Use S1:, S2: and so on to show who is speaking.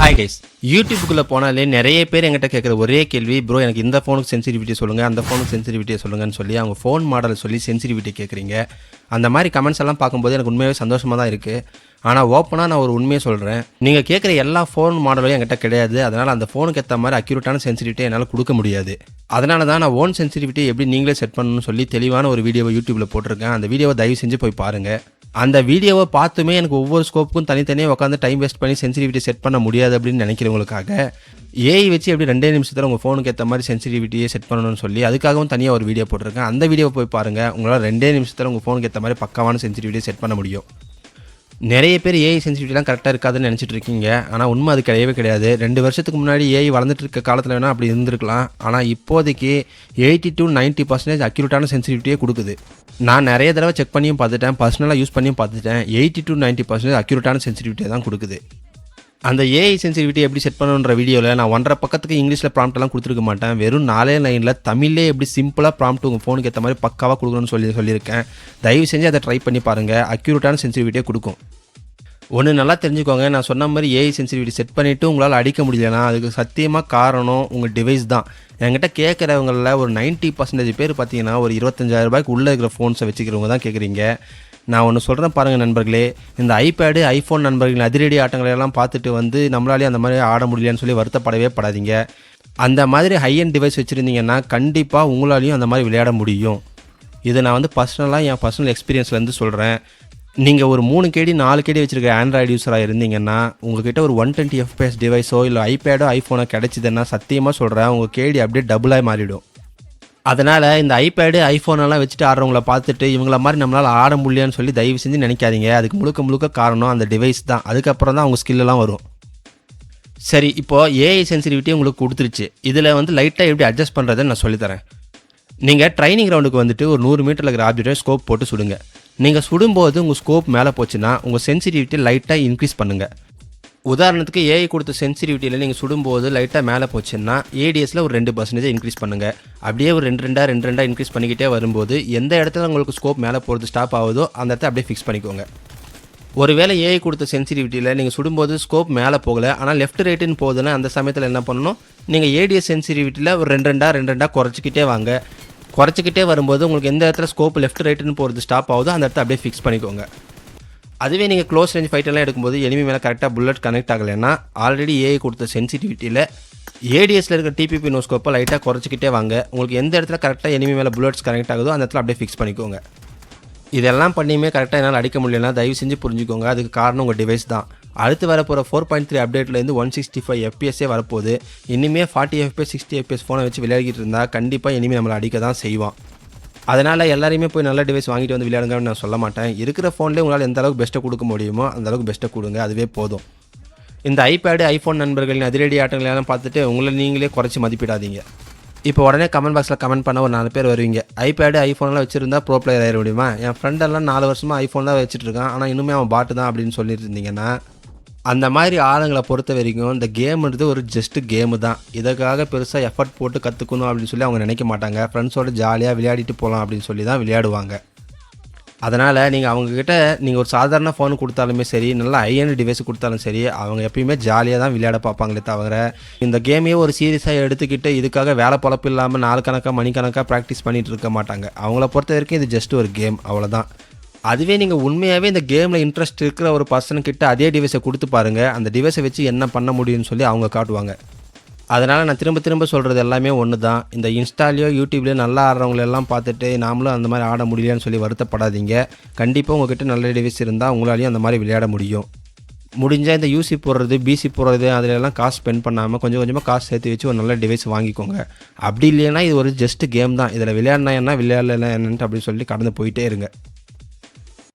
S1: Hi guys யூடியூப்புக்குள்ளே போனாலே நிறைய பேர் என்கிட்ட கேட்குற ஒரே கேள்வி ப்ரோ எனக்கு இந்த ஃபோனுக்கு சென்சிட்டிவிட்டி சொல்லுங்கள் அந்த ஃபோனுக்கு சென்சிட்டிவிட்டியை சொல்லுங்கன்னு சொல்லி அவங்க ஃபோன் மாடல் சொல்லி சென்சிட்டிவிட்டி கேட்குறீங்க அந்த மாதிரி கமெண்ட்ஸ் எல்லாம் பார்க்கும்போது எனக்கு உண்மையாகவே சந்தோஷமாக தான் இருக்குது ஆனால் ஓப்பனாக நான் ஒரு உண்மையை சொல்கிறேன் நீங்கள் கேட்குற எல்லா ஃபோன் மாடலும் என்கிட்ட கிடையாது. அதனால் அந்த ஃபோனுக்கு ஏற்ற மாதிரி அக்யூரேட்டான சென்சிட்டிவிட்டி என்னால் கொடுக்க முடியாது. அதனால தான் நான் ஓன் சென்சிட்டிவிட்டி எப்படி நீங்களே செட் பண்ணணும்னு சொல்லி தெளிவான ஒரு வீடியோவை யூடியூப்பில் போட்டிருக்கேன். அந்த வீடியோவை தயவு செஞ்சு போய் பாருங்கள் அந்த வீடியோவை பார்த்துமே எனக்கு ஒவ்வொரு ஸ்கோப்புக்கும் தனித்தனியாக உட்காந்து டைம் வேஸ்ட் பண்ணி சென்சிட்டிவிட்டி செட் பண்ண முடியாது அப்படின்னு நினைக்கிறவங்களுக்காக ஏஐ வச்சு எப்படி ரெண்டே நிமிஷத்தில் உங்கள் ஃபோனுக்கு ஏற்ற மாதிரி சென்சிட்டிவிட்டியை செட் பண்ணணும்னு சொல்லி அதுக்காகவும் தனியாக ஒரு வீடியோ போட்டிருக்கேன். அந்த வீடியோ போய் பாருங்கள் உங்களால் ரெண்டே நிமிஷத்தில் உங்கள் ஃபோனுக்கு ஏற்ற மாதிரி பக்காவான சென்சிட்டிவிட்டியை செட் பண்ண முடியும். நிறைய பேர் ஏஐ சென்சிட்டிவிட்டிலாம் கரெக்டாக இருக்காதுன்னு நினச்சிட்டு இருக்கீங்க. ஆனால் உண்மை அது கிடையவே கிடையாது. ரெண்டு வருஷத்துக்கு முன்னாடி ஏஐ வளர்ந்துட்டு இருக்க காலத்தில் வேணால் அப்படி இருந்திருக்கலாம். ஆனால் இப்போதைக்கு எயிட்டி டு 90% பர்சன்டேஜ் அக்யூரேட்டான சென்சிட்டிவிட்டியே கொடுக்குது. நான் நிறைய தடவை செக் பண்ணியும் பார்த்துட்டேன். பர்சனலாக யூஸ் பண்ணியும் பார்த்துட்டேன். எயிட்டி டு 90% பர்சன்டேஜ் அக்யூரேட்டான சென்சிட்டிவிட்டியை தான் கொடுக்குது. அந்த ஏஐ சென்சிட்டிவிட்டி எப்படி செட் பண்ணுன்ற வீடியோவில் நான் ஒன்றரை பக்கத்துக்கு இங்கிலீஷில் ப்ராம்ப்ட்லாம் கொடுத்துருக்க மாட்டேன். வெறும் நாலே லைனில் தமிழ்லே எப்படி சிம்பிளாக ப்ராம்ப்ட் உங்கள் ஃபோனுக்கு ஏற்ற மாதிரி பக்காவாக கொடுக்கணும்னு சொல்லி சொல்லியிருக்கேன். தயவு செஞ்சு அதை ட்ரை பண்ணி பாருங்கள் அக்யூரேட்டான சென்சிட்டிவிட்டியை கொடுக்கும். ஒன்று நல்லா தெரிஞ்சுக்கோங்க. நான் சொன்ன மாதிரி ஏஐ சென்சிட்டிவிட்டி செட் பண்ணிவிட்டு உங்களால் அடிக்க முடியலனா அதுக்கு சத்தியமாக காரணம் உங்கள் டிவைஸ் தான். என்கிட்ட கேட்குறவங்களில் ஒரு 90% பர்சன்டேஜ் பேர் பார்த்தீங்கன்னா ஒரு 25000 ரூபாய்க்கு உள்ளே இருக்கிற ஃபோன்ஸை வச்சுக்கிறவங்க தான் கேட்குறீங்க நான் ஒன்று சொல்கிறேன் பாருங்கள் நண்பர்களே. இந்த ஐபேடு ஐஃபோன் நண்பர்கள் அதிரடி ஆட்டங்களெல்லாம் பார்த்துட்டு வந்து நம்மளாலே அந்த மாதிரி ஆட முடியலன்னு சொல்லி வருத்தப்படவே படாதீங்க. அந்த மாதிரி ஹை அண்ட் டிவைஸ் வச்சுருந்தீங்கன்னா கண்டிப்பாக உங்களாலையும் அந்த மாதிரி விளையாட முடியும். இதை நான் வந்து பர்சனலாக என் பர்சனல் எக்ஸ்பீரியன்ஸ்லேருந்து சொல்கிறேன் நீங்கள் ஒரு மூணு கேடி நாலு கேடி வச்சுருக்க ஆண்ட்ராய்டு யூஸராக இருந்தீங்கன்னா உங்கள்கிட்ட ஒரு ஒன் டுவெண்ட்டி எஃப்பிஎஸ் டிவைஸோ இல்லை ஐபேடோ ஐஃபோனோ கிடச்சிதுன்னா சத்தியமாக சொல்கிறேன் உங்கள் கேடி அப்படியே டபுளாக மாறிடும். அதனால் இந்த ஐபேடு ஐஃபோனெல்லாம் வச்சுட்டு ஆடுறவங்கள பார்த்துட்டு இவங்கள மாதிரி நம்மளால் ஆட முடியலன்னு சொல்லி தயவு செஞ்சு நினைக்காதீங்க. அதுக்கு முழுக்க முழுக்க காரணம் அந்த டிவைஸ் தான். அதுக்கப்புறம் தான் அவங்க ஸ்கில்லெல்லாம் வரும். சரி இப்போது ஏஐ சென்சிட்டிவிட்டி உங்களுக்கு கொடுத்துருச்சு. இதில் வந்து லைட்டாக எப்படி அட்ஜஸ்ட் பண்ணுறதுன்னு நான் சொல்லித்தரேன். நீங்கள் ட்ரைனிங் கிரவுண்டுக்கு வந்துட்டு ஒரு நூறு மீட்டரில் இருக்கிற ஆப்ஜெக்டை ஸ்கோப் போட்டு சுடுங்க. நீங்கள் சுடும்போது உங்கள் ஸ்கோப் மேலே போச்சுன்னா உங்கள் சென்சிட்டிவிட்டி லைட்டாக இன்க்ரீஸ் பண்ணுங்கள் உதாரணத்துக்கு ஏஐ கொடுத்த சென்சிட்டிவிட்டியில் நீங்கள் சுடும்போது லைட்டாக மேலே போச்சுன்னா ஏடிஎஸில் ஒரு ரெண்டு பர்சன்டேஜ் இன்க்ரீஸ் பண்ணுங்கள் அப்படியே ஒரு ரெண்டு ரெண்டாக ரெண்டு ரெண்டாக இன்க்ரீஸ் பண்ணிக்கிட்டே வரும்போது எந்த இடத்துல உங்களுக்கு ஸ்கோப் மேலே போகிறது ஸ்டாப் ஆகுதோ அந்த இடத்த அப்படியே ஃபிக்ஸ் பண்ணிக்கோங்க. ஒருவேளை ஏஐ கொடுத்த சென்சிட்டிவிட்டியில் நீங்கள் சுடும்போது ஸ்கோப் மேலே போகலை ஆனால் லெஃப்ட் ரைட்டுன்னு போகுதுன்னா அந்த சமயத்தில் என்ன பண்ணணும்? நீங்கள் ஏடிஎஸ் சென்சிட்டிவிட்டியில் ஒரு ரெண்டு ரெண்டாக ரெண்டு ரெண்டாக குறைச்சிக்கிட்டே வாங்க. குறைச்சிக்கிட்டே வரும்போது உங்களுக்கு எந்த இடத்துல ஸ்கோப் லெஃப்ட் ரைட்டுன்னு போகிறது ஸ்டாப் ஆகுதோ அந்த இடத்த அப்படியே ஃபிக்ஸ் பண்ணிக்கோங்க. அதுவே நீங்கள் க்ளோஸ் ரேஞ்ச் ஃபைட்டெல்லாம் எடுக்கும்போது எனிமி மேலே கரெக்டாக புல்லட் கனெக்ட் ஆகலைன்னா ஆல்ரெடி ஏஐ கொடுத்த சென்சிட்டிவிட்டியில் ஏடிஎஸில் இருக்கிற டிபிபி நோஸ்கோப்பை லைட்டாக குறைச்சிக்கிட்டே வாங்க. உங்களுக்கு எந்த இடத்துல கரெக்டாக எனிமி மேலே புல்லட்ஸ் கனெக்ட் ஆகுதோ அந்த இடத்துல அப்படியே ஃபிக்ஸ் பண்ணிக்கோங்க. இதெல்லாம் பண்ணியுமே கரெக்டாக என்னால் அடிக்க முடியலன்னா தயவு செஞ்சு புரிஞ்சுக்கோங்க. அதுக்கு காரணம் உங்கள் டிவைஸ் தான். அடுத்து வரப்போகிற ஃபோர் பாயிண்ட் த்ரீ அப்டேட்லேருந்து ஒன் சிக்ஸ்டி ஃபைவ் எஃப்பிஎஸ்ஸே வரப்போகுது. இனிமே ஃபார்ட்டி எஃப்பிஎஸ் சிக்ஸ்டி எஃப்பிஎஸ் ஃபோனை வச்சு விளையாடிட்டு இருந்தால் கண்டிப்பாக இனிமேல் நம்மளை அடிக்க தான் செய்வான். அதனால் எல்லாரையுமே போய் நல்ல டிவைஸ் வாங்கிட்டு வந்து விளையாடுங்கன்னு நான் சொல்ல மாட்டேன். இருக்கிற ஃபோன்லேயே உங்களால் எந்த அளவுக்கு பெஸ்ட்டை கொடுக்க முடியுமோ அந்த அளவுக்கு பெஸ்ட்டை கொடுங்க. அதுவே போதும். இந்த ஐபேடு ஐஃபோன் நண்பர்களின் அதிரடி ஆட்டங்களெல்லாம் பார்த்துட்டு உங்களை நீங்களே குறைச்சி மதிப்பிடாதீங்க. இப்போ உடனே கமெண்ட் பாக்ஸில் கமெண்ட் பண்ண ஒரு நாலு பேர் வருவீங்க. ஐபேடு ஐஃபோன்லாம் வச்சிருந்தா ப்ரோ பிளேயர் ஆயிட முடியுமா? என் ஃப்ரெண்டெல்லாம் நாலு வருஷமாக ஐஃபோன் தான் வச்சுட்டு இருக்கான். ஆனால் இன்னுமே அவன் பாட்டு தான் அப்படின்னு சொல்லிட்டு இருந்தீங்கன்னா அந்த மாதிரி ஆளுங்களை பொறுத்த வரைக்கும் இந்த கேம்ன்றது ஒரு ஜஸ்ட்டு கேமு தான். இதுக்காக பெருசாக எஃபர்ட் போட்டு கற்றுக்கணும் அப்படின்னு சொல்லி அவங்க நினைக்க மாட்டாங்க. ஃப்ரெண்ட்ஸோட ஜாலியாக விளையாடிட்டு போகலாம் அப்படின்னு சொல்லி தான் விளையாடுவாங்க. அதனால் நீங்கள் அவங்கக்கிட்ட நீங்கள் ஒரு சாதாரண ஃபோன் கொடுத்தாலுமே சரி நல்ல ஹையண்ட் டிவைஸ் கொடுத்தாலும் சரி அவங்க எப்பயுமே ஜாலியாக தான் விளையாட பார்ப்பாங்களே தவிர இந்த கேமையே ஒரு சீரியஸாக எடுத்துக்கிட்டு இதுக்காக வேலை பொழப்பு இல்லாமல் நாலு கணக்காக மணிக்கணக்காக ப்ராக்டிஸ் பண்ணிகிட்டு இருக்க மாட்டாங்க. அவங்கள பொறுத்த வரைக்கும் இது ஜஸ்ட் ஒரு கேம் அவ்வளோதான் அதுவே நீங்கள் உண்மையாகவே இந்த கேமில் இன்ட்ரெஸ்ட் இருக்கிற ஒரு பர்சன்கிட்ட அதே டிவைஸை கொடுத்து பாருங்கள் அந்த டிவைஸை வச்சு என்ன பண்ண முடியும்னு சொல்லி அவங்க காட்டுவாங்க. அதனால் நான் திரும்ப திரும்ப சொல்கிறது எல்லாமே ஒன்று தான் இந்த இன்ஸ்டாலேயோ யூடியூப்லேயோ நல்லா ஆடுறவங்களெல்லாம் பார்த்துட்டு நாமளும் அந்த மாதிரி ஆட முடியலன்னு சொல்லி வருத்தப்படாதீங்க. கண்டிப்பாக உங்ககிட்ட நல்ல டிவைஸ் இருந்தால் உங்களாலையும் அந்த மாதிரி விளையாட முடியும். முடிஞ்சால் இந்த யூசி போடுறது பிசி போடுறது அதிலெல்லாம் காசு ஸ்பெண்ட் பண்ணாமல் கொஞ்சம் கொஞ்சமாக காசு சேர்த்து வச்சு ஒரு நல்ல டிவைஸ் வாங்கிக்கோங்க. அப்படி இல்லைன்னா இது ஒரு ஜஸ்ட் கேம் தான். இதில் விளையாடினா என்ன விளையாடல என்னன்ட்டு அப்படின்னு சொல்லி கடந்து போயிட்டே இருங்க.